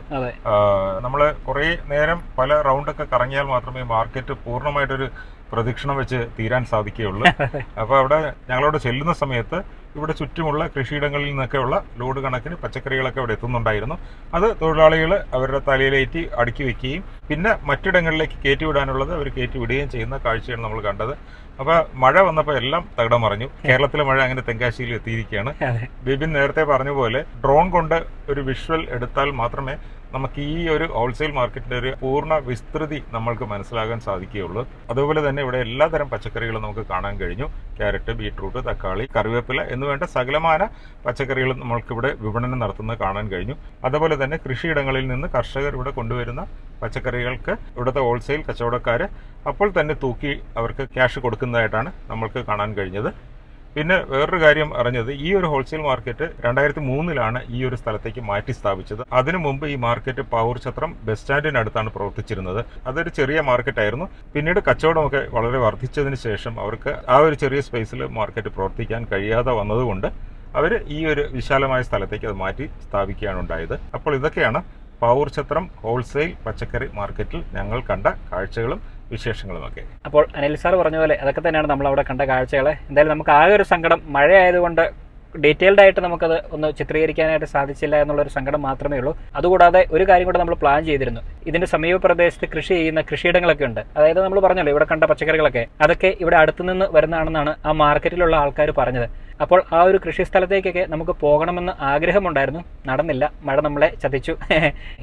S2: നമ്മൾ കുറേ നേരം പല റൗണ്ടൊക്കെ കറങ്ങിയാൽ മാത്രമേ മാർക്കറ്റ് പൂർണമായിട്ടൊരു പ്രദക്ഷിണം വെച്ച് തീരാൻ സാധിക്കുകയുള്ളൂ. അപ്പോൾ അവിടെ ഞങ്ങളവിടെ ചെല്ലുന്ന സമയത്ത് ഇവിടെ ചുറ്റുമുള്ള കൃഷിയിടങ്ങളിൽ നിന്നൊക്കെയുള്ള ലോഡ് കണക്കിന് പച്ചക്കറികളൊക്കെ അവിടെ എത്തുന്നുണ്ടായിരുന്നു. അത് തൊഴിലാളികൾ അവരുടെ തലയിലേറ്റി അടുക്കി വെക്കുകയും പിന്നെ മറ്റിടങ്ങളിലേക്ക് കയറ്റിവിടാനുള്ളത് അവർ കയറ്റിവിടുകയും ചെയ്യുന്ന കാഴ്ചയാണ് നമ്മൾ കണ്ടത്. അപ്പോൾ മഴ വന്നപ്പോൾ എല്ലാം തകിടം മറിഞ്ഞു കേരളത്തിലെ മഴ അങ്ങനെ തെങ്കാശിയിൽ എത്തിയിരിക്കുകയാണ്. ബിബിൻ നേരത്തെ പറഞ്ഞ പോലെ ഡ്രോൺ കൊണ്ട് ഒരു വിഷ്വൽ എടുത്താൽ മാത്രമേ നമുക്ക് ഈ ഒരു ഹോൾസെയിൽ മാർക്കറ്റിന്റെ ഒരു പൂർണ വിസ്തൃതി നമ്മൾക്ക് മനസ്സിലാകാൻ സാധിക്കുകയുള്ളൂ. അതുപോലെ തന്നെ ഇവിടെ എല്ലാതരം പച്ചക്കറികളും നമുക്ക് കാണാൻ കഴിഞ്ഞു. ക്യാരറ്റ് ബീട്രൂട്ട് തക്കാളി കറിവേപ്പില എന്നുവേണ്ട സകലമാന പച്ചക്കറികളും നമ്മൾക്കിവിടെ വിപണനം നടത്തുന്നത് കാണാൻ കഴിഞ്ഞു. അതുപോലെ തന്നെ കൃഷിയിടങ്ങളിൽ നിന്ന് കർഷകർ ഇവിടെ കൊണ്ടുവരുന്ന പച്ചക്കറികൾക്ക് ഇവിടുത്തെ ഹോൾസെയിൽ കച്ചവടക്കാർ അപ്പോൾ തന്നെ തൂക്കി അവർക്ക് ക്യാഷ് കൊടുക്കുന്നതായിട്ടാണ് നമ്മൾക്ക് കാണാൻ കഴിഞ്ഞത്. പിന്നെ വേറൊരു കാര്യം അറിഞ്ഞത് ഈ ഒരു ഹോൾസെയിൽ മാർക്കറ്റ് രണ്ടായിരത്തി മൂന്നിലാണ് ഈ ഒരു സ്ഥലത്തേക്ക് മാറ്റി സ്ഥാപിച്ചത്. അതിനു മുമ്പ് ഈ മാർക്കറ്റ് പാവൂർ ഛത്രം ബസ് സ്റ്റാൻഡിനടുത്താണ് പ്രവർത്തിച്ചിരുന്നത്. അതൊരു ചെറിയ മാർക്കറ്റ് ആയിരുന്നു. പിന്നീട് കച്ചവടമൊക്കെ വളരെ വർദ്ധിച്ചതിന് ശേഷം അവർക്ക് ആ ഒരു ചെറിയ സ്പേസിൽ മാർക്കറ്റ് പ്രവർത്തിക്കാൻ കഴിയാതെ വന്നതുകൊണ്ട് അവർ ഈ ഒരു വിശാലമായ സ്ഥലത്തേക്ക് അത് മാറ്റി സ്ഥാപിക്കുകയാണ് ഉണ്ടായത്. അപ്പോൾ ഇതൊക്കെയാണ് പാവൂർ ഛത്രം ഹോൾസെയിൽ പച്ചക്കറി മാർക്കറ്റിൽ ഞങ്ങൾ കണ്ട കാഴ്ചകളും വിശേഷങ്ങളുമൊക്കെ.
S1: അപ്പോൾ അനിൽ സാർ പറഞ്ഞ പോലെ അതൊക്കെ തന്നെയാണ് നമ്മൾ അവിടെ കണ്ട കാഴ്ചകൾ എന്തായാലും നമുക്ക് ആകെ ഒരു സങ്കടം മഴ ആയതുകൊണ്ട് ഡീറ്റെയിൽഡ് ആയിട്ട് നമുക്കത് ഒന്ന് ചിത്രീകരിക്കാനായിട്ട് സാധിച്ചില്ല എന്നുള്ള ഒരു സങ്കടം മാത്രമേ ഉള്ളൂ. അതുകൂടാതെ ഒരു കാര്യം കൂടെ നമ്മൾ പ്ലാൻ ചെയ്തിരുന്നു. ഇതിന്റെ സമീപ പ്രദേശത്ത് കൃഷി ചെയ്യുന്ന കൃഷിയിടങ്ങളൊക്കെ ഉണ്ട്. അതായത് നമ്മൾ പറഞ്ഞല്ലോ ഇവിടെ കണ്ട പച്ചക്കറികളൊക്കെ. അതൊക്കെ ഇവിടെ അടുത്തു നിന്ന് വരുന്നതാണെന്നാണ് ആ മാർക്കറ്റിലുള്ള ആൾക്കാർ പറഞ്ഞത്. അപ്പോൾ ആ ഒരു കൃഷി സ്ഥലത്തേക്കൊക്കെ നമുക്ക് പോകണമെന്ന് ആഗ്രഹമുണ്ടായിരുന്നു. നടന്നില്ല. മഴ നമ്മളെ ചതിച്ചു.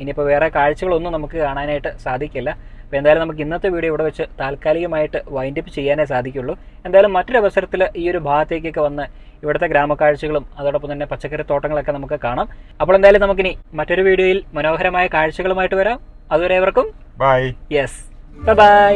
S1: ഇനിയിപ്പോൾ വേറെ കാഴ്ചകളൊന്നും നമുക്ക് കാണാനായിട്ട് സാധിക്കില്ല. അപ്പോൾ എന്തായാലും നമുക്ക് ഇന്നത്തെ വീഡിയോ ഇവിടെ വെച്ച് താൽക്കാലികമായിട്ട് വൈൻഡപ്പ് ചെയ്യാനേ സാധിക്കുള്ളൂ. എന്തായാലും മറ്റൊരു അവസരത്തിൽ ഈ ഒരു ഭാഗത്തേക്കൊക്കെ വന്ന് ഇവിടുത്തെ ഗ്രാമക്കാഴ്ചകളും അതോടൊപ്പം തന്നെ പച്ചക്കറി തോട്ടങ്ങളൊക്കെ നമുക്ക് കാണാം. അപ്പോൾ എന്തായാലും നമുക്കിനി മറ്റൊരു വീഡിയോയിൽ മനോഹരമായ കാഴ്ചകളുമായിട്ട് വരാം. അതുവരെ ഇവർക്കും
S2: ബൈ
S1: യെസ് ബൈ ബൈ